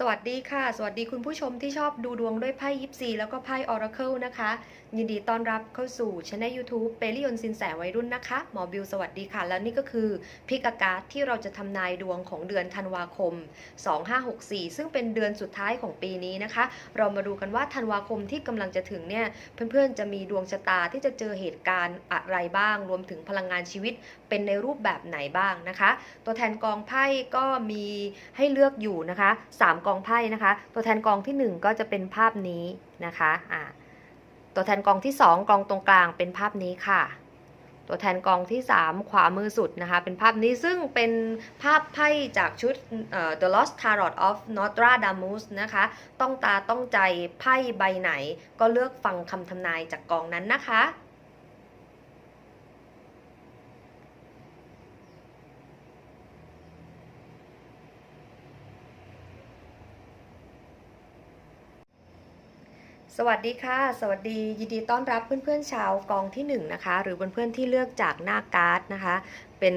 สวัสดีค่ะ สวัสดีคุณผู้ชมที่ชอบดูดวงด้วยไพ่ยิปซีแล้วก็ไพ่ออราเคิลนะคะ ยินดีต้อนรับเข้าสู่ช anel YouTube เปริยนสินแสวัยรุ่นนะคะ หมอบิวสวัสดีค่ะ แล้วนี่ก็คือพิกอากาศที่เราจะทำนายดวงของเดือนธันวาคม 2564 ซึ่งเป็นเดือนสุดท้ายของปีนี้นะคะ เรามาดูกันว่าธันวาคมที่กำลังจะถึงเนี่ยเพื่อนๆจะมีดวงชะตาที่จะเจอเหตุการณ์อะไรบ้าง รวมถึงพลังงานชีวิตเป็นในรูปแบบไหนบ้างนะคะ ตัวแทนกองไพ่ก็มีให้เลือกอยู่นะคะ 3 กองไพ่นะคะ ตัวแทนกองทีหนึ่1 ก็จะเป็นภาพนี้นะคะอ่าตัวแทนกองที่ 2 กองตรงกลางเป็นภาพนี้ค่ะ ตัวแทนกองที่ 3 ขวามือสุดนะคะ เป็นภาพนี้ซึ่งเป็นภาพไพ่จากชุด The Lost Tarot of Nostradamus นะคะ ต้องตาต้องใจไพ่ใบไหนก็เลือกฟังคำทำนายจากกองนั้นนะคะ สวัสดีค่ะ สวัสดียินดีต้อนรับเพื่อนๆชาวกองที่1นงนะคะหรือเพื่อนๆที่เลือกจากหน้าการ์ดนะคะ เป็น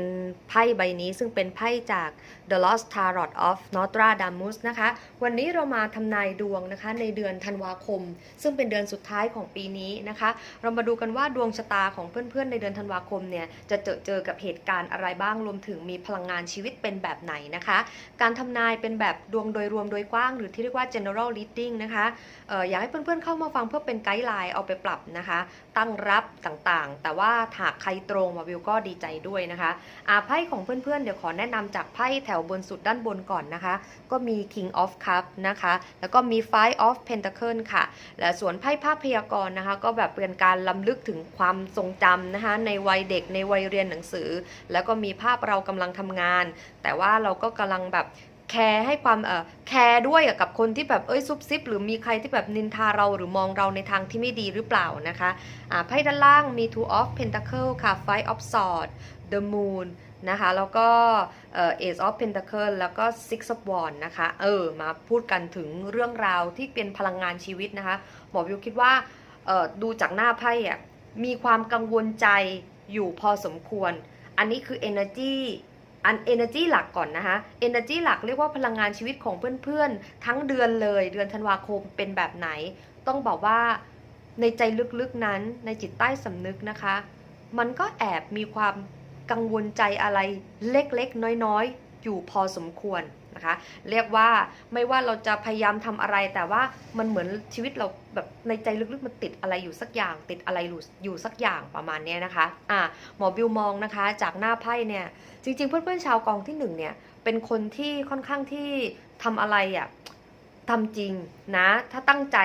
ไพ่ใบนี้ซึ่งเป็นไพ่จาก The Lost Tarot of Nostradamus นะคะ วันนี้เรามาทำนายดวงนะคะในเดือนธันวาคม ซึ่งเป็นเดือนสุดท้ายของปีนี้นะคะ เรามาดูกันว่าดวงชะตาของเพื่อนๆ ในเดือนธันวาคมเนี่ยจะเจอเจอกับเหตุการณ์อะไรบ้างรวมถึงมีพลังงานชีวิตเป็นแบบไหนนะคะ การทำนายเป็นแบบดวงโดยรวมโดยกว้าง หรือที่เรียกว่า general reading นะคะอออยากให้เพื่อนๆเข้ามาฟังเพื่อเป็นไกด์ไลน์เอาไปปรับนะคะ ตั้งรับต่างๆ แต่ว่าหากใครตรงมาวิวก็ดีใจด้วยนะคะอาไพ่ของเพื่อนๆ เดี๋ยวขอแนะนำจากไพ่แถวบนสุดด้านบนก่อนนะคะ ก็มี King of Cup นะคะ แล้วก็มี Five of Pentacle ค่ะ และส่วนไพ่ภาพพยากรณ์นะคะ ก็แบบเป็นการล้ำลึกถึงความทรงจำนะคะ ในวัยเด็กในวัยเรียนหนังสือ แล้วก็มีภาพเรากำลังทำงาน แต่ว่าเราก็กำลังแบบแคร์ให้ความเออแคร์ด้วยกับคนที่แบบเอ้ยซุบซิบหรือมีใครที่แบบนินทาเราหรือมองเราในทางที่ไม่ดีหรือเปล่านะคะอ่าไพ่ด้านล่างมี two of pentacle ค่ะ five of swords the moon นะคะ แล้วก็เอ่อ ace of pentacle แล้วก็ six of wands นะคะ เออ มาพูดกันถึงเรื่องราวที่เป็นพลังงานชีวิตนะคะ หมอวิวคิดว่าออดูจากหน้าไพ่อะมีความกังวลใจอยู่พอสมควร อันนี้คือ energy อัน energy หลักก่อนนะคะ energy หลักเรียกว่าพลังงานชีวิตของเพื่อนๆ ทั้งเดือนเลย เดือนธันวาคมเป็นแบบไหน ต้องบอกว่าในใจลึกๆนั้นในจิตใต้สำนึกนะคะ มันก็แอบมีความ กังวลใจอะไรเล็กๆ น้อยๆ อยู่พอสมควรนะคะ เรียกว่าไม่ว่าเราจะพยายามทำอะไร แต่ว่ามันเหมือนชีวิตเราแบบในใจลึกๆมันติดอะไรอยู่สักอย่าง ติดอะไรอยู่สักอย่างประมาณนี้นะคะอ่าหมอบิวมองนะคะ จากหน้าไพ่เนี่ยจริงๆ เพื่อนๆชาวกองที่หนึ่งเนี่ยเป็นคนที่ค่อนข้างที่ทำอะไรอะทำจริงนะถ้าตั้งใจ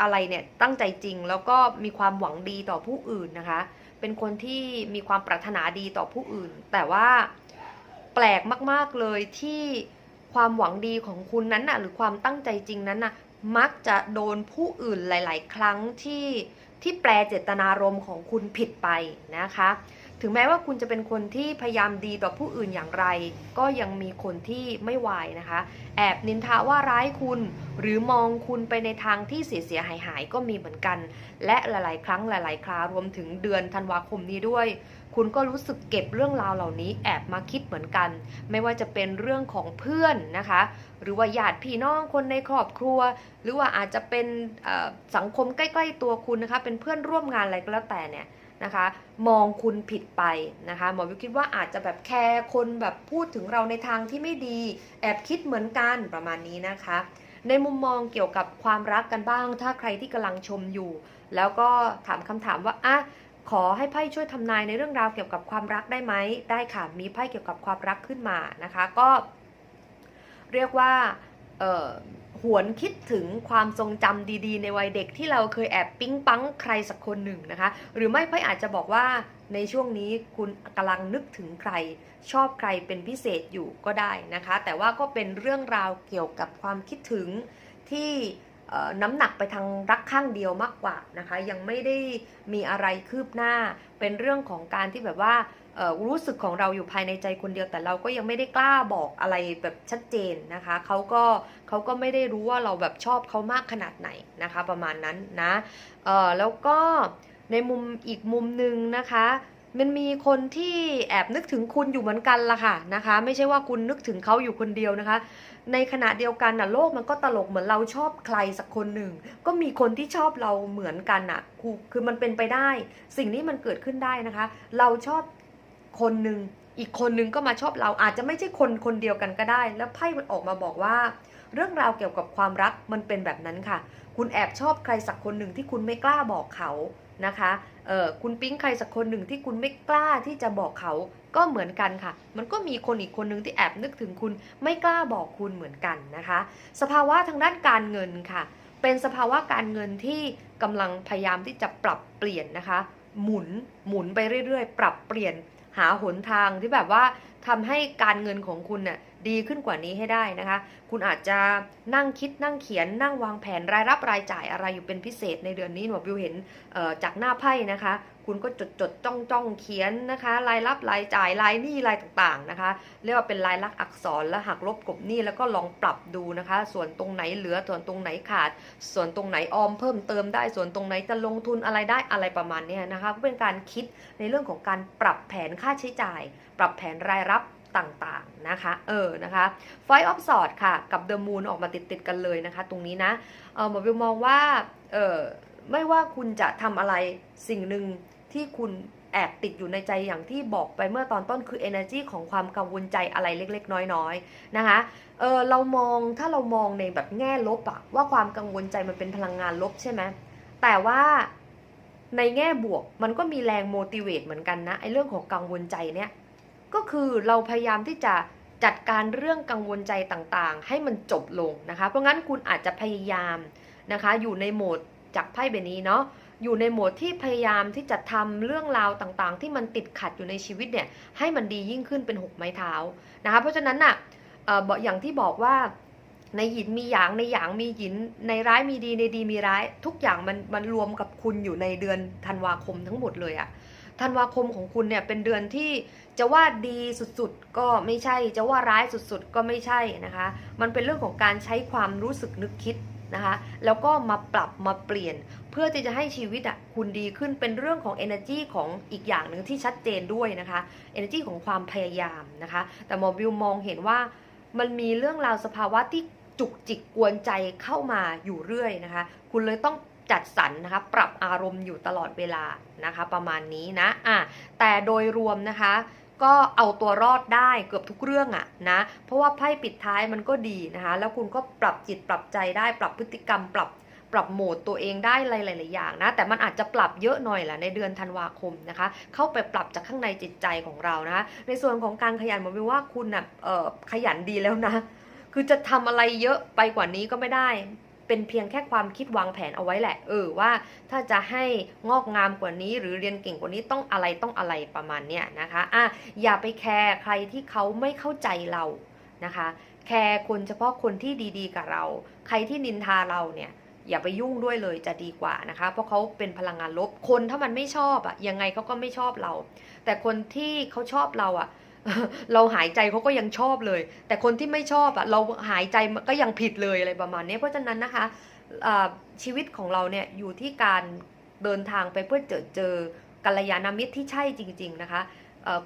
อะไรเนี่ยตั้งใจจริงแล้วก็มีความหวังดีต่อผู้อื่นนะคะ เป็นคนที่มีความปรารถนาดีต่อผู้อื่น แต่ว่าแปลกมากๆเลยที่ความหวังดีของคุณนั้นน่ะหรือความตั้งใจจริงนั้นน่ะมักจะโดนผู้อื่นหลาย ๆ ครั้งที่ที่แปลเจตนารมณ์ของคุณผิดไปนะคะ ถึงแม้ว่าคุณจะเป็นคนที่พยายามดีต่อผู้อื่นอย่างไร ก็ยังมีคนที่ไม่วายนะคะ แอบนินทาว่าร้ายคุณ หรือมองคุณไปในทางที่เสียเสียหายหายก็มีเหมือนกัน และหลาย ๆ ครั้งหลาย ๆ ครารวมถึงเดือนธันวาคมนี้ด้วย คุณก็รู้สึกเก็บเรื่องราวเหล่านี้แอบมาคิดเหมือนกัน ไม่ว่าจะเป็นเรื่องของเพื่อนนะคะ หรือว่าญาติพี่น้องคนในครอบครัว หรือว่าอาจจะเป็นสังคมใกล้ ๆ ตัวคุณนะคะ เป็นเพื่อนร่วมงานอะไรก็แล้วแต่เนี่ย นะคะ มองคุณผิดไปนะคะหมอวิวคิดว่าอาจจะแบบแคร์คนแบบพูดถึงเราในทางที่ไม่ดี แอบคิดเหมือนกันประมาณนี้นะคะ ในมุมมองเกี่ยวกับความรักกันบ้าง ถ้าใครที่กำลังชมอยู่ แล้วก็ถามคำถามว่าอะขอให้ไพ่ช่วยทำนายในเรื่องราวเกี่ยวกับความรักได้ไหมได้ค่ะมีไพ่เกี่ยวกับความรักขึ้นมานะคะ ก็เรียกว่า หวนคิดถึงความทรงจำดีๆ ในวัยเด็กที่เราเคยแอบปิ๊งปังใครสักคนหนึ่งนะคะ หรือไม่พ่ออาจจะบอกว่าในช่วงนี้คุณกำลังนึกถึงใคร ชอบใครเป็นพิเศษอยู่ก็ได้นะคะ แต่ว่าก็เป็นเรื่องราวเกี่ยวกับความคิดถึงที่น้ำหนักไปทางรักข้างเดียวมากกว่านะคะ ยังไม่ได้มีอะไรคืบหน้าเป็นเรื่องของการที่แบบว่า รู้สึกของเราอยู่ภายในใจคนเดียวแต่เราก็ยังไม่ได้กล้าบอกอะไรแบบชัดเจนนะคะเขาก็เขาก็ไม่ได้รู้ว่าเราแบบชอบเขามากขนาดไหนนะคะประมาณนั้นนะแล้วก็ในมุมอีกมุมหนึ่งนะคะมันมีคนที่แอบนึกถึงคุณอยู่เหมือนกันล่ะค่ะนะคะ ไม่ใช่ว่าคุณนึกถึงเขาอยู่คนเดียวนะคะ ในขณะเดียวกันน่ะโลกมันก็ตลกเหมือนเราชอบใครสักคนหนึ่ง ก็มีคนที่ชอบเราเหมือนกันน่ะคือมันเป็นไปได้ สิ่งนี้มันเกิดขึ้นได้นะคะ เราชอบ คนหนึ่งอีกคนนึงก็มาชอบเราอาจจะไม่ใช่คนคนเดียวกันก็ได้ แล้วไพ่มันออกมาบอกว่า เรื่องราวเกี่ยวกับความรักมันเป็นแบบนั้นค่ะ คุณแอบชอบใครสักคนหนึ่งที่คุณไม่กล้าบอกเขานะคะเออคุณปิ๊งใครสักคนหนึ่งที่คุณไม่กล้าที่จะบอกเขาก็เหมือนกันค่ะ มันก็มีคนอีกคนหนึ่งที่แอบนึกถึงคุณไม่กล้าบอกคุณเหมือนกันนะคะ สภาวะทางด้านการเงินค่ะ เป็นสภาวะการเงินที่กำลังพยายามที่จะปรับเปลี่ยนนะคะ หมุนหมุนไปเรื่อยๆ ปรับเปลี่ยน หาหนทางที่แบบว่าทำให้การเงินของคุณเนี่ย ดีขึ้นกว่านี้ให้ได้นะคะ คุณอาจจะนั่งคิดนั่งเขียนนั่งวางแผนรายรับรายจ่ายอะไรอยู่เป็นพิเศษในเดือนนี้หนูบิวเห็นจากหน้าไพ่นะคะ คุณก็จดจดจ้องจ้องเขียนนะคะ รายรับรายจ่ายรายหนี้รายต่างๆนะคะ เรียกว่าเป็นลายลักษณ์อักษรแล้วหักลบกบหนี้แล้วก็ลองปรับดูนะคะ ส่วนตรงไหนเหลือส่วนตรงไหนขาด ส่วนตรงไหนออมเพิ่มเติมได้ส่วนตรงไหนจะลงทุนอะไรได้อะไรประมาณนี้นะคะก็เป็นการคิดในเรื่องของการปรับแผนค่าใช้จ่าย ปรับแผนรายรับ ต่างๆนะคะ เออนะคะไฟออฟสอดค่ะ กับเดอะมูนออกมาติดๆกันเลยนะคะ ตรงนี้นะเออหมอวิวมองว่าเออไม่ว่าคุณจะทำอะไรสิ่งหนึ่งที่คุณแอบติดอยู่ในใจอย่างที่บอกไปเมื่อตอนต้นคือ energy ของความกังวลใจอะไรเล็ก ๆ น้อยๆนะคะเออเรามองถ้าเรามองในแบบแง่ลบอะว่าความกังวลใจมันเป็นพลังงานลบใช่ไหมแต่ว่าในแง่บวกมันก็มีแรง motivate เหมือนกันนะไอ้เรื่องของกังวลใจเนี่ย ก็คือเราพยายามที่จะจัดการเรื่องกังวลใจต่างๆ ให้มันจบลงนะคะ เพราะงั้นคุณอาจจะพยายามนะคะ อยู่ในโหมดจากไพ่ใบนี้เนาะอยู่ในโหมดที่พยายามที่จะทำเรื่องราวต่างๆ ที่มันติดขัดอยู่ในชีวิตเนี่ยให้มันดียิ่งขึ้นเป็นหกไม้เท้านะคะเพราะฉะนั้นน่ะเอ่ออย่างที่บอกว่าในหินมีหยางในหยางมีหิน ในร้ายมีดีในดีมีร้าย ทุกอย่างมันมันรวมกับคุณอยู่ในเดือนธันวาคมทั้งหมดเลยอะธันวาคมของคุณเนี่ยเป็นเดือนที่ จะว่าดีสุดๆ ก็ไม่ใช่ จะว่าร้ายสุดๆ ก็ไม่ใช่นะคะ มันเป็นเรื่องของการใช้ความรู้สึกนึกคิดนะคะ แล้วก็มาปรับมาเปลี่ยน เพื่อที่จะให้ชีวิตอะคุณดีขึ้นเป็นเรื่องของ energy ของอีกอย่างหนึ่งที่ชัดเจนด้วยนะคะ energy ของความพยายามนะคะ แต่หมอวิวมองเห็นว่ามันมีเรื่องราวสภาวะที่จุกจิกกวนใจเข้ามาอยู่เรื่อยนะคะ คุณเลยต้องจัดสรรนะคะ ปรับอารมณ์อยู่ตลอดเวลานะคะ ประมาณนี้นะอะแต่โดยรวมนะคะ ก็เอาตัวรอดได้เกือบทุกเรื่องอะนะ เพราะว่าไพ่ปิดท้ายมันก็ดีนะคะ แล้วคุณก็ปรับจิตปรับใจได้ปรับพฤติกรรม ปรับปรับโหมดตัวเองได้หลายๆอย่างนะ แต่มันอาจจะปรับเยอะหน่อยแหละในเดือนธันวาคมนะคะ เข้าไปปรับจากข้างในจิตใจของเรานะคะ ในส่วนของการขยันผมวิวว่าคุณน่ะเอ่อขยันดีแล้วนะ คือจะทำอะไรเยอะไปกว่านี้ก็ไม่ได้ เป็นเพียงแค่ความคิดวางแผนเอาไว้แหละ เออว่า ถ้าจะให้งอกงามกว่านี้ หรือเรียนเก่งกว่านี้ต้องอะไรต้องอะไรประมาณเนี้ยนะคะอะอย่าไปแคร์ใครที่เขาไม่เข้าใจเรานะคะ แคร์คนเฉพาะคนที่ดีๆ กับเรา ใครที่นินทาเราเนี่ยอย่าไปยุ่งด้วยเลยจะดีกว่านะคะ เพราะเขาเป็นพลังงานลบคนถ้ามันไม่ชอบอะยังไงเขาก็ไม่ชอบเรา แต่คนที่เขาชอบเราอะ เราหายใจเขาก็ยังชอบเลย แต่คนที่ไม่ชอบอะเราหายใจก็ยังผิดเลยอะไรประมาณนี้เพราะฉะนั้นนะคะชีวิตของเราเนี่ยอยู่ที่การเดินทางไปเพื่อเจอเจอกัลยาณมิตรที่ใช่จริง ๆนะคะ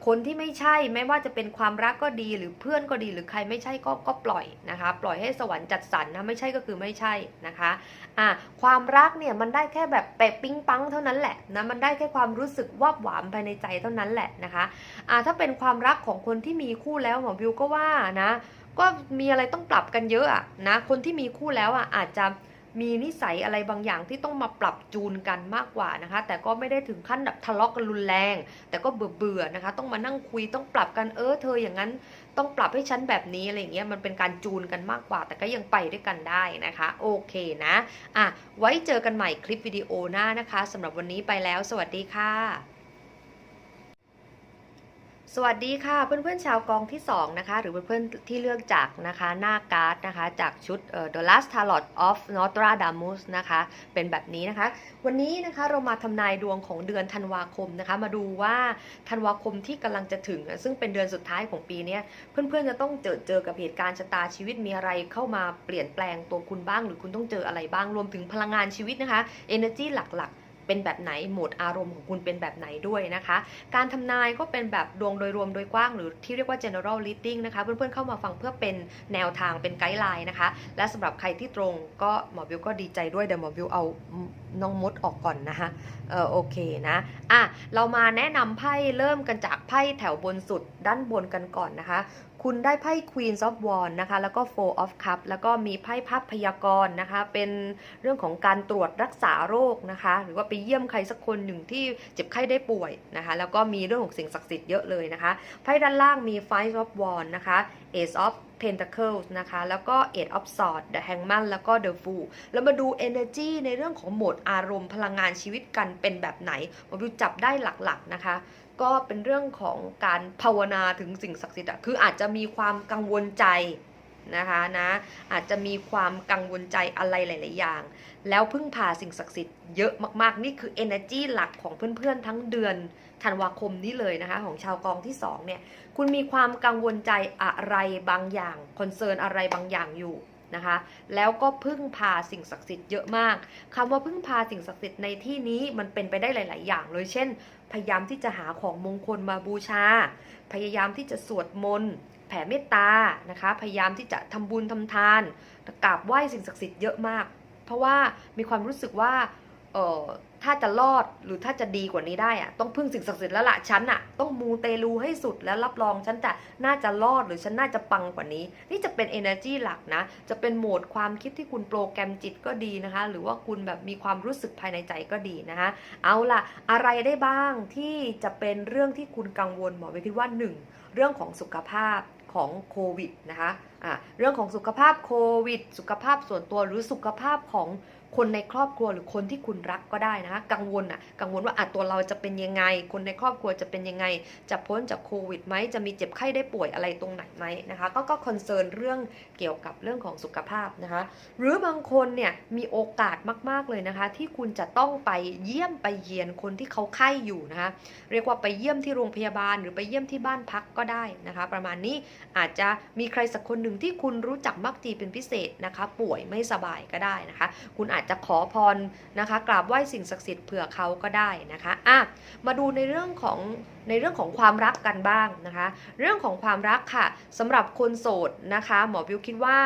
คนที่ไม่ใช่ไม่ว่าจะเป็นความรักก็ดีหรือเพื่อนก็ดีหรือใครไม่ใช่ก็ก็ปล่อยนะคะ ปล่อยให้สวรรค์จัดสรรนะไม่ใช่ก็คือไม่ใช่นะคะอะความรักเนี่ยมันได้แค่แบบเปะปิ๊งปังเท่านั้นแหละนะมันได้แค่ความรู้สึกวาบหวามภายในใจเท่านั้นแหละนะคะอ่าถ้าเป็นความรักของคนที่มีคู่แล้วหมอวิวก็ว่านะก็มีอะไรต้องปรับกันเยอะอะนะคนที่มีคู่แล้วอะอาจจะ มีนิสัยอะไรบางอย่างที่ต้องมาปรับจูนกันมากกว่านะคะ แต่ก็ไม่ได้ถึงขั้นแบบทะเลาะกันรุนแรง แต่ก็เบื่อเบื่อนะคะ ต้องมานั่งคุยต้องปรับกันเออเธออย่างนั้น ต้องปรับให้ฉันแบบนี้อะไรเงี้ยมันเป็นการจูนกันมากกว่า แต่ก็ยังไปด้วยกันได้นะคะ โอเคนะอะไว้เจอกันใหม่คลิปวิดีโอหน้านะคะสำหรับวันนี้ไปแล้ว สวัสดีค่ะ สวัสดีค่ะเพื่อนๆชาวกองที่ 2 นะคะ หรือเพื่อนๆที่เลือกจากนะคะหน้าการ์ดนะคะ จากชุด The Last Tarot of Nostradamus นะคะ เป็นแบบนี้นะคะ วันนี้นะคะเรามาทำนายดวงของเดือนธันวาคมนะคะ มาดูว่าธันวาคมที่กำลังจะถึง ซึ่งเป็นเดือนสุดท้ายของปีนี้เพื่อนๆจะต้องเจอเจอกับเหตุการณ์ชะตาชีวิตมีอะไรเข้ามาเปลี่ยนแปลงตัวคุณบ้าง หรือคุณต้องเจออะไรบ้างรวมถึงพลังงานชีวิตนะคะ energy หลักๆ เป็นแบบไหนโหมดอารมณ์ของคุณเป็นแบบไหนด้วยนะคะ การทำนายก็เป็นแบบดวงโดยรวมโดยกว้างหรือที่เรียกว่า general reading นะคะ เพื่อนๆเข้ามาฟังเพื่อเป็นแนวทางเป็นไกด์ไลน์นะคะ และสำหรับใครที่ตรงก็หมอบิวก็ดีใจด้วยเดี๋ยวหมอบิวเอาน้องมดออกก่อนนะคะเออโอเคนะอะเรามาแนะนำไพ่เริ่มกันจากไพ่แถวบนสุดด้านบนกันก่อนนะคะ คุณได้ไพ่ Queen of Wands นะคะ แล้วก็ Four of Cups แล้วก็มีไพ่ภาพพยากรณ์นะคะ เป็นเรื่องของการตรวจรักษาโรคนะคะ หรือว่าไปเยี่ยมใครสักคนหนึ่งที่เจ็บไข้ได้ป่วยนะคะ แล้วก็มีเรื่องของสิ่งศักดิ์สิทธิ์เยอะเลยนะคะ ไพ่ด้านล่างมี Five of Wands นะคะ Ace of Pentacles นะคะ แล้วก็ Eight of Swords The Hangman แล้วก็ The Fool แล้วมาดู energy ในเรื่องของโหมดอารมณ์พลังงานชีวิตกันเป็นแบบไหนมาดูจับได้หลักๆนะคะก็เป็นเรื่องของการภาวนาถึงสิ่งศักดิ์สิทธิ์อะคืออาจจะมีความกังวลใจ นะคะนะอาจจะมีความกังวลใจอะไรหลาย ๆ อย่าง แล้วพึ่งพาสิ่งศักดิ์สิทธิ์เยอะมาก ๆ นี่คือ energy หลักของเพื่อน ๆ ทั้งเดือนธันวาคมนี้เลยนะคะ ของชาวกองที่2เนี่ยคุณมีความกังวลใจอะไรบางอย่างคอนเซิร์นอะไรบางอย่างอยู่นะคะแล้วก็พึ่งพาสิ่งศักดิ์สิทธิ์เยอะมากคำว่าพึ่งพาสิ่งศักดิ์สิทธิ์ในที่นี้มันเป็นไปได้หลาย ๆ อย่างเลยเช่น พยายามที่จะหาของมงคลมาบูชา พยายามที่จะสวดมนต์ แผ่เมตตานะคะ พยายามที่จะทำบุญทำทานกราบไหว้สิ่งศักดิ์สิทธิ์เยอะมาก เพราะว่ามีความรู้สึกว่าเออถ้าจะรอดหรือถ้าจะดีกว่านี้ได้อะต้องพึ่งสิ่งศักดิ์สิทธิ์แล้วละฉันอะต้องมูเตลูให้สุดแล้วรับรองฉันจะน่าจะรอดหรือฉันน่าจะปังกว่านี้ นี่จะเป็น energy หลักนะ จะเป็นโหมดความคิดที่คุณโปรแกรมจิตก็ดีนะคะ หรือว่าคุณแบบมีความรู้สึกภายในใจก็ดีนะคะ เอาล่ะ อะไรได้บ้างที่จะเป็นเรื่องที่คุณกังวลหมอไปคิดว่า 1 เรื่องของสุขภาพ ของโควิดนะคะะเรื่องของสุขภาพโควิด สุขภาพส่วนตัวหรือสุขภาพของ คนในครอบครัวหรือคนที่คุณรักก็ได้นะคะกังวลอะกังวลว่าอะตัวเราจะเป็นยังไง คนในครอบครัวจะเป็นยังไง จะพ้นจากโควิดไหมจะมีเจ็บไข้ได้ป่วยอะไรตรงไหนไหมนะคะก็ก็คอนเซิร์นเรื่องเกี่ยวกับเรื่องของสุขภาพนะคะหรือบางคนเนี่ยมีโอกาสมากๆเลยนะคะ ที่คุณจะต้องไปเยี่ยมไปเยียนคนที่เขาไข้อยู่นะคะเรียกว่าไปเยี่ยมที่โรงพยาบาล หรือไปเยี่ยมที่บ้านพักก็ได้นะคะ ประมาณนี้อาจจะมีใครสักคนหนึ่งที่คุณรู้จักมักจีเป็นพิเศษนะคะ ป่วยไม่สบายก็ได้นะคะ คุณอาจจะขอพรนะคะ กราบไหว้สิ่งศักดิ์สิทธิ์เผื่อเขาก็ได้นะคะอะมาดูในเรื่องของในเรื่องของความรักกันบ้างนะคะ เรื่องของความรักค่ะสำหรับคนโสดนะคะ หมอบิวคิดว่า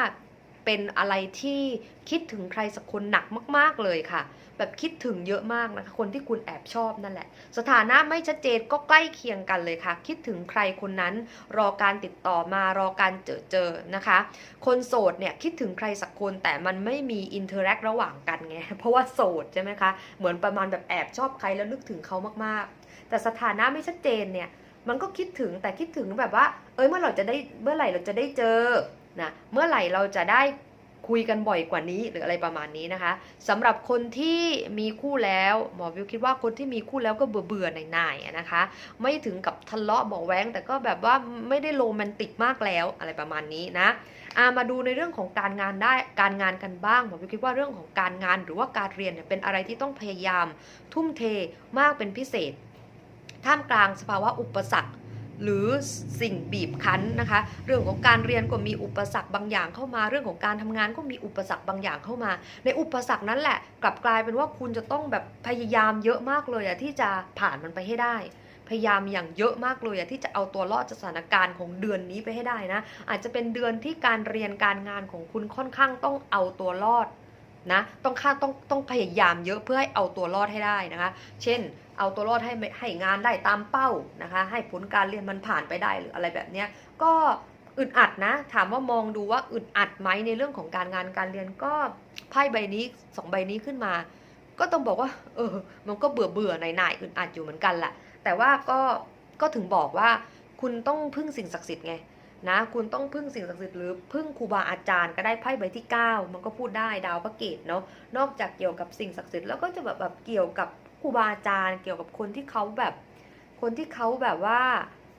เป็นอะไรที่คิดถึงใครสักคนหนักมาก ๆเลยค่ะ แบบคิดถึงเยอะมากนะคะคนที่คุณแอบชอบนั่นแหละ สถานะไม่ชัดเจนก็ใกล้เคียงกันเลยค่ะ คิดถึงใครคนนั้นรอการติดต่อมารอการเจอเจอนะคะ คนโสดเนี่ยคิดถึงใครสักคนแต่มันไม่มีอินเทอร์แอคระหว่างกันไงเพราะว่าโสดใช่ไหมคะเหมือนประมาณแบบแอบชอบใครแล้วนึกถึงเขามากๆ แต่สถานะไม่ชัดเจนเนี่ยมันก็คิดถึงแต่คิดถึงแบบว่า เอ้ยเมื่อเราจะได้เมื่อไหร่เราจะได้เจอนะเมื่อไหร่เราจะได้ คุยกันบ่อยกว่านี้หรืออะไรประมาณนี้นะคะสำหรับคนที่มีคู่แล้วหมอวิวคิดว่าคนที่มีคู่แล้วก็เบื่อเบื่อๆหน่ายๆนะคะ ไม่ถึงกับทะเลาะเบอกแว้ง แต่ก็แบบว่าไม่ได้โรแมนติกมากแล้วอะไรประมาณนี้นะอามาดูในเรื่องของการงานได้การงานกันบ้างหมอวิวคิดว่าเรื่องของการงานหรือว่าการเรียนเนี่ยเป็นอะไรที่ต้องพยายาม ทุ่มเทมากเป็นพิเศษ ท่ามกลางสภาวะอุปสรรค หรือสิ่งบีบคั้นนะคะ เรื่องของการเรียนก็มีอุปสรรคบางอย่างเข้ามา เรื่องของการทำงานก็มีอุปสรรคบางอย่างเข้ามา ในอุปสรรคนั้นแหละ กลับกลายเป็นว่าคุณจะต้องแบบพยายามเยอะมากเลยอะที่จะผ่านมันไปให้ได้ พยายามอย่างเยอะมากเลยอะที่จะเอาตัวรอดจากสถานการณ์ของเดือนนี้ไปให้ได้นะ อาจจะเป็นเดือนที่การเรียนการงานของคุณค่อนข้างต้องเอาตัวรอดนะต้องค่าต้องต้องพยายามเยอะเพื่อให้เอาตัวรอดให้ได้นะคะ เช่น เอาตัวรอดให้ให้งานได้ตามเป้านะคะ ให้ผลการเรียนมันผ่านไปได้หรืออะไรแบบเนี้ยก็อึดอัดนะ ถามว่ามองดูว่าอึดอัดไหมในเรื่องของการงานการเรียนก็ไพ่ใบนี้สองใบนี้ขึ้นมา ก็ต้องบอกว่า เออ มันก็เบื่อเบื่อหน่ายๆอึดอัดอยู่เหมือนกันแหละแต่ว่าก็ก็ถึงบอกว่า คุณต้องพึ่งสิ่งศักดิ์สิทธิ์ไงนะคุณต้องพึ่งสิ่งศักดิ์สิทธิ์หรือพึ่งครูบาอาจารย์ก็ได้ไพ่ใบที่ 9 มันก็พูดได้ดาวพระเกตเนาะนอกจากเกี่ยวกับสิ่งศักดิ์สิทธิ์แล้วก็จะแบบแบบเกี่ยวกับ รูบาอาจารย์เกี่ยวกับคนที่เขาแบบ คนที่เขาแบบว่า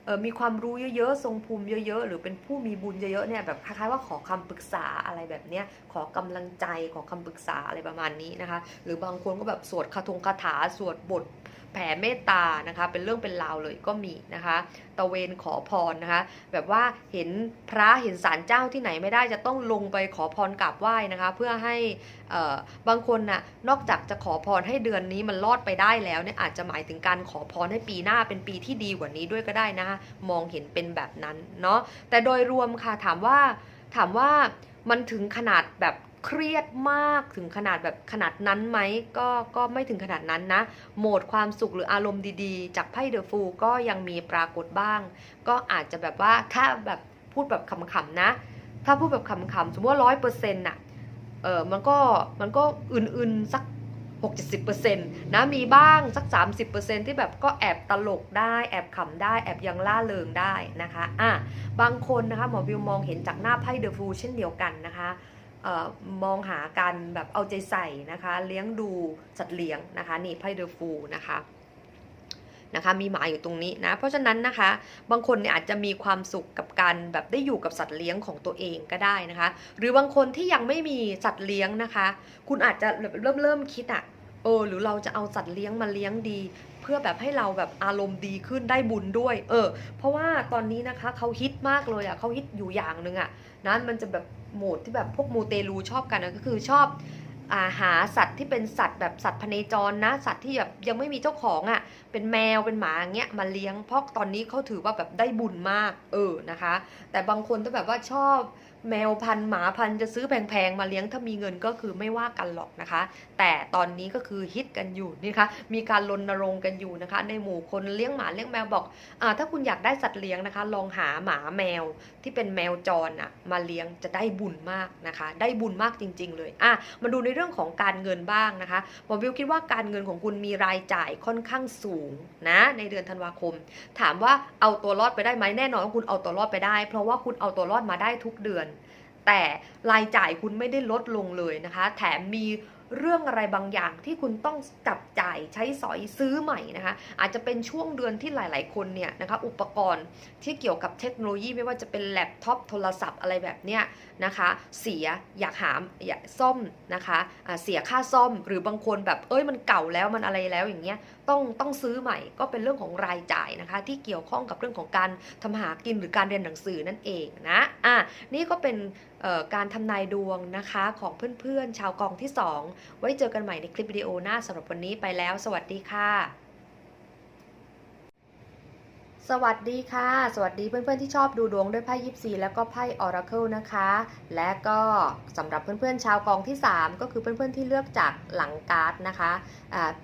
เออมีความรู้เยอะๆ ทรงภูมิเยอะๆ หรือเป็นผู้มีบุญเยอะๆ เนี่ยแบบคล้ายๆว่าขอคำปรึกษาอะไรแบบเนี้ย ขอกำลังใจ ขอคำปรึกษาอะไรประมาณนี้นะคะ หรือบางคนก็แบบสวดคาถงคาถา สวดบท แผ่เมตตานะคะ เป็นเรื่องเป็นราวเลยก็มีนะคะตะเวนขอพรนะคะ แบบว่าเห็นพระเห็นศาลเจ้าที่ไหนไม่ได้จะต้องลงไปขอพรกราบไหว้นะคะ เพื่อให้เอ่อบางคนน่ะนอกจากจะขอพรให้เดือนนี้มันรอดไปได้แล้วเนี่ยอาจจะหมายถึงการขอพรให้ปีหน้าเป็นปีที่ดีกว่านี้ด้วยก็ได้นะคะมองเห็นเป็นแบบนั้นเนาะแต่โดยรวมค่ะถามว่าถามว่ามันถึงขนาดแบบ เครียดมากถึงขนาดแบบขนาดนั้นไหมก็ก็ไม่ถึงขนาดนั้นนะ โหมดความสุขหรืออารมณ์ดีๆ จากไพ่เดอะฟูก็ยังมีปรากฏบ้าง ก็อาจจะแบบว่าถ้าแบบพูดแบบขำๆนะ ถ้าพูดแบบขำๆสมมติว่าร้อยเปอร์เซ็นต์น่ะเออมันก็มันก็อื่นๆสัก60%นะมีบ้างสัก 30%ที่แบบก็แอบตลกได้ แอบขำได้ แอบยังล่าเริงได้นะคะอะบางคนนะคะหมอวิวมองเห็นจากหน้าไพ่เดอะฟูเช่นเดียวกันนะคะ มองหาการแบบเอาใจใส่นะคะ เลี้ยงดูสัตว์เลี้ยงนะคะนี่ไพ่เดอะฟูนะคะนะคะมีหมาอยู่ตรงนี้นะ เพราะฉะนั้นนะคะ บางคนเนี่ยอาจจะมีความสุขกับการแบบได้อยู่กับสัตว์เลี้ยงของตัวเองก็ได้นะคะ หรือบางคนที่ยังไม่มีสัตว์เลี้ยงนะคะ คุณอาจจะเริ่มเริ่มคิดอะเออหรือเราจะเอาสัตว์เลี้ยงมาเลี้ยงดี เพื่อแบบให้เราแบบอารมณ์ดีขึ้นได้บุญด้วย เออ เพราะว่าตอนนี้นะคะเขาฮิตมากเลยอะเขาฮิตอยู่อย่างหนึ่งอะ นะมันจะแบบโหมดที่แบบพวกมูเตลูชอบกันนะก็คือชอบอาหาสัตว์ที่เป็นสัตว์แบบสัตว์พเนจรนะ สัตว์ที่แบบยังไม่มีเจ้าของอะ่ะเป็นแมวเป็นหมาเงี้ยมาเลี้ยงเพราะตอนนี้เขาถือว่าแบบได้บุญมากเออนะคะ แต่บางคนถ้าแบบว่าชอบ แมวพันธ์หมาพันธ์จะซื้อแพงๆมาเลี้ยงถ้ามีเงินก็คือไม่ว่ากันหรอกนะคะ แต่ตอนนี้ก็คือฮิตกันอยู่นี่คะมีการรณรงค์กันอยู่นะคะ ในหมู่คนเลี้ยงหมาเลี้ยงแมวบอกอ่าถ้าคุณอยากได้สัตว์เลี้ยงนะคะ ลองหาหมาแมวที่เป็นแมวจรอะมาเลี้ยงจะได้บุญมากนะคะ ได้บุญมากจริง ๆ เลยอะมาดูในเรื่องของการเงินบ้างนะคะหมอวิวคิดว่าการเงินของคุณมีรายจ่ายค่อนข้างสูงนะในเดือนธันวาคม ถามว่าเอาตัวรอดไปได้ไหมแน่นอนว่าคุณเอาตัวรอดไปได้ เพราะว่าคุณเอาตัวรอดมาได้ทุกเดือน แต่รายจ่ายคุณไม่ได้ลดลงเลยนะคะ แถมมีเรื่องอะไรบางอย่างที่คุณต้องจับจ่ายใช้สอยซื้อใหม่นะคะ อาจจะเป็นช่วงเดือนที่หลาย ๆ คนเนี่ยนะคะอุปกรณ์ที่เกี่ยวกับเทคโนโลยีไม่ว่าจะเป็นแล็ปท็อปโทรศัพท์อะไรแบบเนี้ยนะคะ เสียอยากหามอยากซ่อมนะคะอ่าเสียค่าซ่อมหรือบางคนแบบเอ้ยมันเก่าแล้วมันอะไรแล้วอย่างเงี้ย ต้องต้องซื้อใหม่ก็เป็นเรื่องของรายจ่ายนะคะ ที่เกี่ยวข้องกับเรื่องของการทำหากินหรือการเรียนหนังสือนั่นเองนะอะนี่ก็เป็นการทำนายดวงนะคะของเพื่อนๆ ชาวกองที่ 2 ไว้เจอกันใหม่ในคลิปวิดีโอหน้าสำหรับวันนี้ไปแล้ว สวัสดีค่ะ สวัสดีค่ะ สวัสดีเพื่อนๆที่ชอบดูดวงด้วยไพ่ยิปซีแล้วก็ไพ่ออราเคิลนะคะ และก็สำหรับเพื่อนๆชาวกองที่ 3 ก็คือเพื่อนๆที่เลือกจากหลังการ์ดนะคะ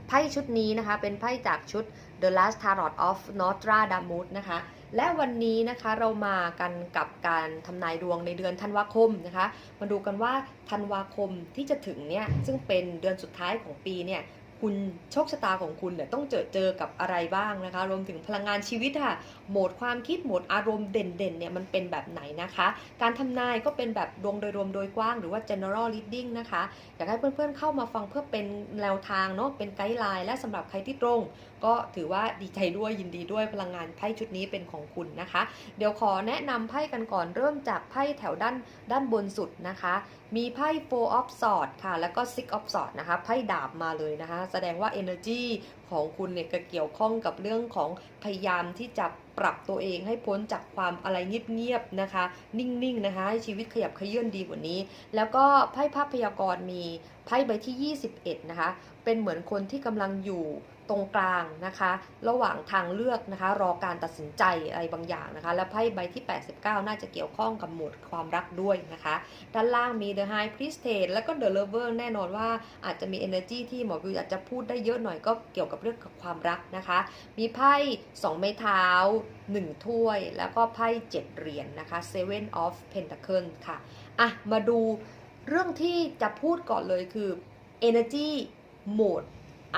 ไพ่ชุดนี้นะคะเป็นไพ่จากชุด The Last Tarot of Nostradamus นะคะและวันนี้นะคะเรามากันกับการทำนายดวงในเดือนธันวาคมนะคะ มาดูกันว่าธันวาคมที่จะถึงเนี่ยซึ่งเป็นเดือนสุดท้ายของปีเนี่ย คุณโชคชะตาของคุณเนี่ยต้องเจอเจอกับอะไรบ้างนะคะ รวมถึงพลังงานชีวิตค่ะ โหมดความคิดโหมดอารมณ์เด่นๆเนี่ยมันเป็นแบบไหนนะคะ การทำนายก็เป็นแบบดวงโดยรวมโดยกว้างหรือว่า general reading นะคะ อยากให้เพื่อนๆเข้ามาฟังเพื่อเป็นแนวทางเนาะเป็นไกด์ไลน์และสำหรับใครที่ตรง ก็ถือว่าดีใจด้วยยินดีด้วยพลังงานไพ่ชุดนี้เป็นของคุณนะคะ เดี๋ยวขอแนะนำไพ่กันก่อนเริ่มจากไพ่แถวด้านด้านบนสุดนะคะ มีไพ่ four of swords ค่ะแล้วก็ six of swords นะคะไพ่ดาบมาเลยนะคะแสดงว่า energy ของคุณเนี่ยก็เกี่ยวข้องกับเรื่องของพยายามที่จะปรับตัวเองให้พ้นจากความอะไรเงียบๆนะคะ นิ่งๆนะคะให้ชีวิตขยับเขยื่นดีกว่านี้ แล้วก็ไพ่ภาพพยากรณ์มีไพ่ใบที่ 21 นะคะ เป็นเหมือนคนที่กำลังอยู่ ตรงกลางนะคะ ระหว่างทางเลือกนะคะ รอการตัดสินใจอะไรบางอย่างนะคะ และไพ่ใบที่ 89 น่าจะเกี่ยวข้องกับหมวดความรักด้วยนะคะ ด้านล่างมี The High Priestess แล้วก็ The Lover แน่นอนว่าอาจจะมี energy ที่หมอวิวอาจจะพูดได้เยอะหน่อยก็เกี่ยวกับเรื่องกับความรักนะคะ มีไพ่ 2 ไม้เท้า 1 ถ้วย แล้วก็ไพ่ 7 เหรียญนนะคะ Seven of Pentacles ค่ะอะ มาดูเรื่องที่จะพูดก่อนเลยคือ energy mode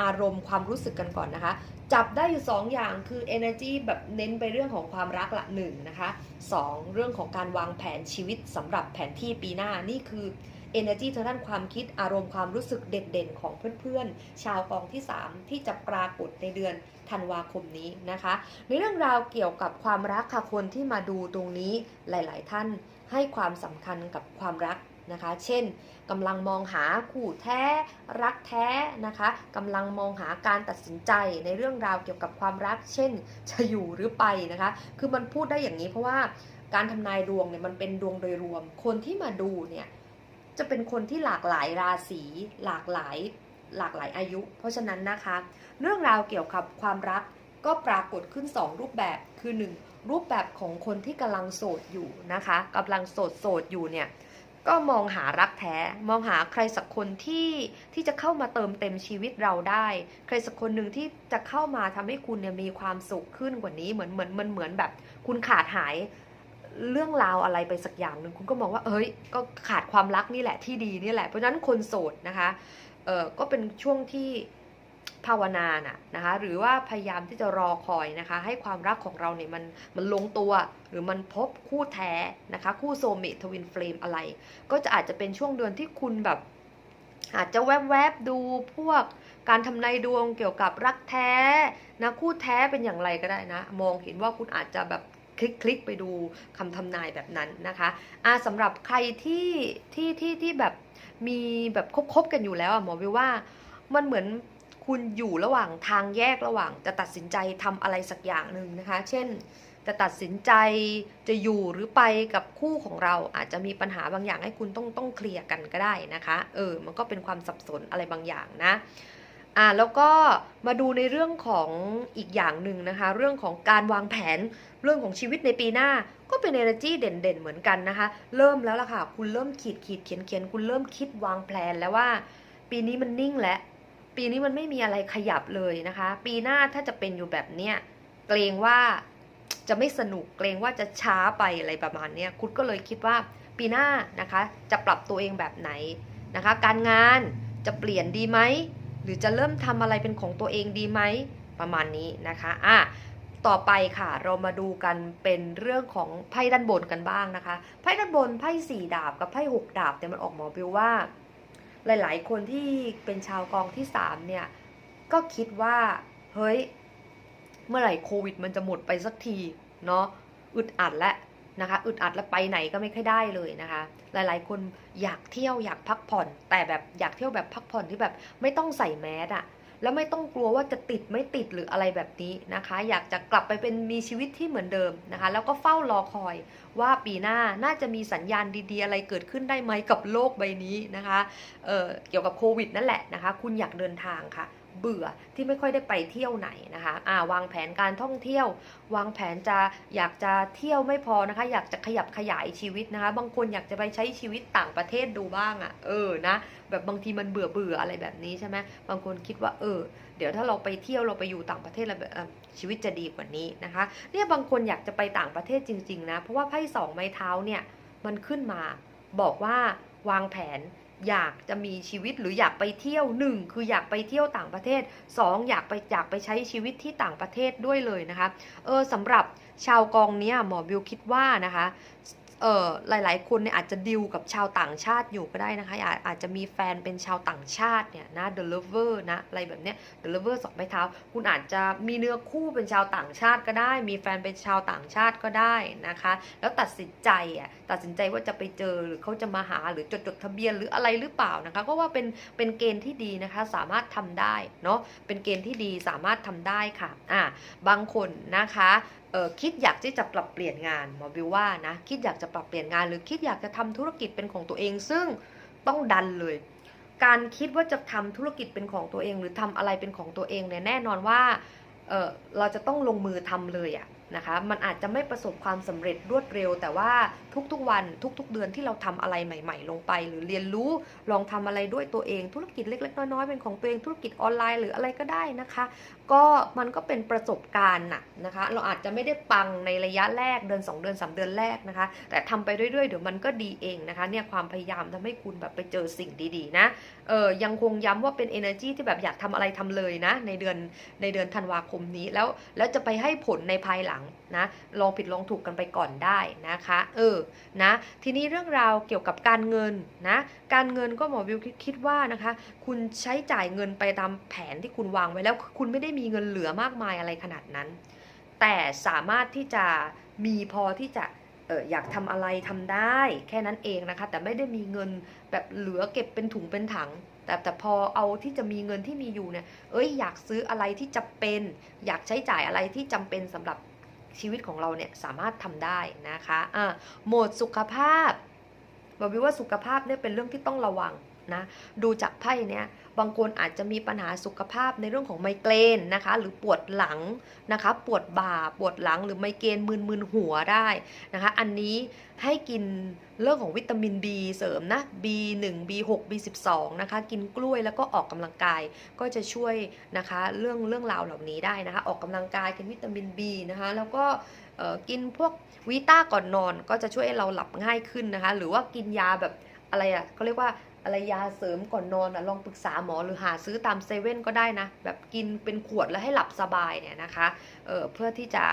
อารมณ์ความรู้สึกกันก่อนนะคะ จับได้อยู่ 2 อย่างคือ energy แบบเน้นไปเรื่องของความรักละหนึ่งนะคะ2เรื่องของการวางแผนชีวิตสำหรับแผนที่ปีหน้านี่คือ energy ทางด้านความคิดอารมณ์ความรู้สึกเด่นๆ ของเพื่อนๆ ชาวกองที่ 3 ที่จะปรากฏในเดือนธันวาคมนี้นะคะ ในเรื่องราวเกี่ยวกับความรักค่ะคนที่มาดูตรงนี้หลาย ๆ ท่านให้ความสำคัญกับความรัก นะคะ เช่นกำลังมองหาคู่แท้ รักแท้นะคะกำลังมองหาการตัดสินใจในเรื่องราวเกี่ยวกับความรัก เช่น จะอยู่หรือไปนะคะ คือมันพูดได้อย่างนี้เพราะว่าการทำนายดวงเนี่ยมันเป็นดวงโดยรวม คนที่มาดูเนี่ยจะเป็นคนที่หลากหลายราศีหลากหลายหลากหลายอายุ เพราะฉะนั้นนะคะ เรื่องราวเกี่ยวกับความรักก็ปรากฏขึ้น 2 รูปแบบคือ 1 รูปแบบของคนที่กำลังโสดอยู่นะคะกำลังโสดโสดอยู่เนี่ย ก็มองหารักแท้ มองหาใครสักคนที่ที่จะเข้ามาเติมเต็มชีวิตเราได้ ใครสักคนหนึ่งที่จะเข้ามาทำให้คุณเนี่ยมีความสุขขึ้นกว่านี้เหมือนเหมือนมันเหมือนแบบ คุณขาดหายเรื่องราวอะไรไปสักอย่างหนึ่งคุณก็มองว่าเอ้ย ก็ขาดความรักนี่แหละที่ดีนี่แหละเพราะฉะนั้นคนโสดนะคะเออก็เป็นช่วงที่ ภาวนาน่ะนะคะหรือว่าพยายามที่จะรอคอยนะคะให้ความรักของเราเนี่ยมันมันลงตัว หรือมันพบคู่แท้นะคะคู่โซเมททวินเฟลมอะไร ก็จะอาจจะเป็นช่วงเดือนที่คุณแบบ อาจจะแวบๆดูพวกการทำนายดวงเกี่ยวกับรักแท้นะคู่แท้เป็นอย่างไรก็ได้นะ มองเห็นว่าคุณอาจจะแบบคลิกคลิกไปดูคำทำนายแบบนั้นนะคะอ่าสำหรับใครที่ที่ที่ที่แบบมีแบบคบๆกันอยู่แล้วอะหมอวิวว่ามันเหมือน คุณอยู่ระหว่างทางแยกระหว่างจะตัดสินใจทำอะไรสักอย่างหนึ่งนะคะ เช่น จะตัดสินใจจะอยู่หรือไปกับคู่ของเราอาจจะมีปัญหาบางอย่างให้คุณต้องต้องเคลียร์กันก็ได้นะคะ เออ มันก็เป็นความสับสนอะไรบางอย่างนะอ่าแล้วก็มาดูในเรื่องของอีกอย่างหนึ่งนะคะ เรื่องของการวางแผนเรื่องของชีวิตในปีหน้า ก็เป็น energy เด่นๆเหมือนกันนะคะ เริ่มแล้วล่ะค่ะ คุณเริ่มขีดขีดเขียนเขียนคุณเริ่มคิดวางแผนแล้วว่า ปีนี้มันนิ่งแล้ว ปีนี้มันไม่มีอะไรขยับเลยนะคะ ปีหน้าถ้าจะเป็นอยู่แบบเนี้ยเกรงว่าจะไม่สนุกเกรงว่าจะช้าไปอะไรประมาณเนี้ยคุณก็เลยคิดว่าปีหน้านะคะ จะปรับตัวเองแบบไหนนะคะ การงานจะเปลี่ยนดีไหมหรือจะเริ่มทำอะไรเป็นของตัวเองดีไหมประมาณนี้นะคะอะต่อไปค่ะเรามาดูกันเป็นเรื่องของไพ่ด้านบนกันบ้างนะคะไพ่ด้านบนไพ่สี่ดาบกับไพ่หกดาบเนี่ยมันออกหมอบิวว่า หลายๆ คนที่เป็นชาวกองที่สามเนี่ยก็คิดว่าเฮ้ยเมื่อไหร่โควิดมันจะหมดไปสักทีเนาะอึดอัดและนะคะอึดอัดแล้วไปไหนก็ไม่ค่อยได้เลยนะคะ หลายๆ คนอยากเที่ยวอยากพักผ่อน แต่แบบอยากเที่ยวแบบพักผ่อนที่แบบไม่ต้องใส่แมสอะ แล้วไม่ต้องกลัวว่าจะติดไม่ติดหรืออะไรแบบนี้นะคะ อยากจะกลับไปเป็นมีชีวิตที่เหมือนเดิมนะคะ แล้วก็เฝ้ารอคอยว่าปีหน้าน่าจะมีสัญญาณดีๆ อะไรเกิดขึ้นได้ไหมกับโลกใบนี้นะคะเเกี่ยวกับโควิดนั่นแหละนะคะ คุณอยากเดินทางค่ะ เบื่อที่ไม่ค่อยได้ไปเที่ยวไหนนะคะอ่าวางแผนการท่องเที่ยว วางแผนจะอยากจะเที่ยวไม่พอนะคะ อยากจะขยับขยายชีวิตนะคะ บางคนอยากจะไปใช้ชีวิตต่างประเทศดูบ้างอะ่ะ เออนะ แบบบางทีมันเบื่อเบื่ออะไรแบบนี้ใช่ไหมบางคนคิดว่าเออ เดี๋ยวถ้าเราไปเที่ยวเราไปอยู่ต่างประเทศแล้วชีวิตจะดีกว่านี้นะคะ เนี่ยบางคนอยากจะไปต่างประเทศจริง ๆ นะ เพราะว่าไพ่สองไม้เท้าเนี่ยมันขึ้นมาบอกว่าวางแผน อยากจะมีชีวิตหรืออยากไปเที่ยวหนึ่งคืออยากไปเที่ยวต่างประเทศสองอยากไปอยากไปใช้ชีวิตที่ต่างประเทศด้วยเลยนะคะเออสำหรับชาวกองเนี้ยหมอบิวคิดว่านะคะ เออหลาย ๆ คนเนี่ยอาจจะดิวกับชาวต่างชาติอยู่ก็ได้นะคะอาจอาจจะมีแฟนเป็นชาวต่างชาติเนี่ยนะ The Lover นะอะไรแบบเนี้ย The Lover สองไม้เท้า คุณอาจจะมีเนื้อคู่เป็นชาวต่างชาติก็ได้ มีแฟนเป็นชาวต่างชาติก็ได้นะคะ แล้วตัดสินใจอะตัดสินใจว่าจะไปเจอหรือเขาจะมาหาหรือจดจดทะเบียนหรืออะไรหรือเปล่านะคะ ก็ว่าเป็นเป็นเกณฑ์ที่ดีนะคะ สามารถทำได้เนาะเป็นเกณฑ์ที่ดีสามารถทำได้ค่ะอ่าบางคนนะคะ คิดอยากที่จะปรับเปลี่ยนงานหมอบิวว่านะคิดอยากจะปรับเปลี่ยนงาน หรือคิดอยากจะทำธุรกิจเป็นของตัวเอง ซึ่งต้องดันเลย การคิดว่าจะทำธุรกิจเป็นของตัวเอง หรือทำอะไรเป็นของตัวเองเนี่ยแน่นอนว่าเออเราจะต้องลงมือทำเลยอะ นะคะ มันอาจจะไม่ประสบความสำเร็จรวดเร็ว แต่ว่าทุกๆวันทุก ๆ เดือนที่เราทำอะไรใหม่ ๆ ลงไป หรือเรียนรู้ลองทำอะไรด้วยตัวเองธุรกิจเล็กๆน้อยๆเป็นของตัวเองธุรกิจออนไลน์หรืออะไรก็ได้นะคะ ก็มันก็เป็นประสบการณ์น่ะนะคะ เราอาจจะไม่ได้ปังในระยะแรกเดือน 2 เดือน 3 เดือนแรกนะคะ แต่ทำไปเรื่อยๆเดี๋ยวมันก็ดีเองนะคะเนี่ยความพยายามทำให้คุณแบบไปเจอสิ่งดีๆนะเออยังคงย้ำว่าเป็น energy ที่แบบอยากทำอะไรทำเลยนะในเดือนในเดือนธันวาคมนี้แล้วแล้วจะไปให้ผลในภายหลังนะลองผิดลองถูกกันไปก่อนได้นะคะเออนะทีนี้เรื่องราวเกี่ยวกับการเงินนะการเงินก็หมอวิวคิดว่านะคะ คุณใช้จ่ายเงินไปตามแผนที่คุณวางไว้แล้วคุณไม่ได้มีเงินเหลือมากมายอะไรขนาดนั้น แต่สามารถที่จะมีพอที่จะเอออยากทำอะไรทำได้แค่นั้นเองนะคะ แต่ไม่ได้มีเงินแบบเหลือเก็บเป็นถุงเป็นถัง แต่แต่พอเอาที่จะมีเงินที่มีอยู่เนี่ยเอ้ยอยากซื้ออะไรที่จำเป็น อยากใช้จ่ายอะไรที่จำเป็นสำหรับ ชีวิตของเราเนี่ยสามารถทำได้นะคะอ่าโหมดสุขภาพบอกวิว่าสุขภาพเนี่ยเป็นเรื่องที่ต้องระวังนะ ดูจากไพ่เนี่ย บางคนอาจจะมีปัญหาสุขภาพในเรื่องของไมเกรนนะคะ หรือปวดหลังนะคะ ปวดบ่าปวดหลังหรือไมเกรนมึนๆหัวได้นะคะ อันนี้ให้กินเรื่องของวิตามิน B เสริมนะ B1 B6 B12 นะคะ กินกล้วยแล้วก็ออกกำลังกายก็จะช่วยนะคะเรื่องเรื่องราวเหล่านี้ได้นะคะ ออกกำลังกายกินวิตามิน B นะคะ แล้วก็กินพวกวีต้าก่อนนอนก็จะช่วยให้เราหลับง่ายขึ้นนะคะ หรือว่ากินยาแบบอะไรอะเขาเรียกว่า อะไรยาเสริมก่อนนอนอะลองปรึกษาหมอหรือหาซื้อตามเซเว่นก็ได้นะ แบบกินเป็นขวดแล้วให้หลับสบายเนี่ยนะคะเออเพื่อที่จะ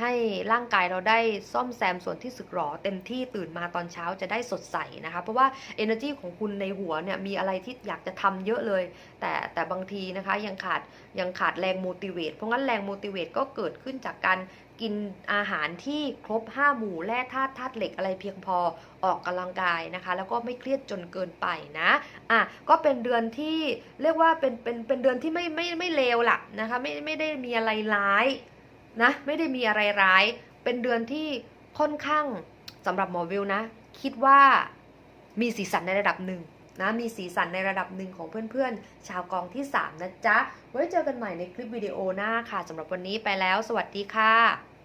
ให้ร่างกายเราได้ซ่อมแซมส่วนที่สึกหรอเต็มที่ตื่นมาตอนเช้าจะได้สดใสนะคะ เพราะว่า energy ของคุณในหัวเนี่ยมีอะไรที่อยากจะทำเยอะเลย แต่แต่บางทีนะคะยังขาดยังขาดแรง motivate เพราะงั้นแรง motivate ก็เกิดขึ้นจากการ กินอาหารที่ครบ 5 หมู่แร่ธาตุธาตุเหล็กอะไรเพียงพอออกกำลังกายนะคะ แล้วก็ไม่เครียดจนเกินไปนะอะก็เป็นเดือนที่เรียกว่าเป็นเป็นเป็นเดือนที่ไม่ไม่ไม่เลวล่ะนะคะไม่ไม่ได้มีอะไรร้ายนะไม่ได้มีอะไรร้าย เป็นเดือนที่ค่อนข้างสำหรับหมอวิวนะ คิดว่ามีสีสันในระดับหนึ่ง นะมีสีสันในระดับหนึ่งของเพื่อนๆ ชาวกองที่ 3 นะจ๊ะ ไว้เจอกันใหม่ในคลิปวิดีโอหน้าค่ะสำหรับวันนี้ไปแล้ว สวัสดีค่ะ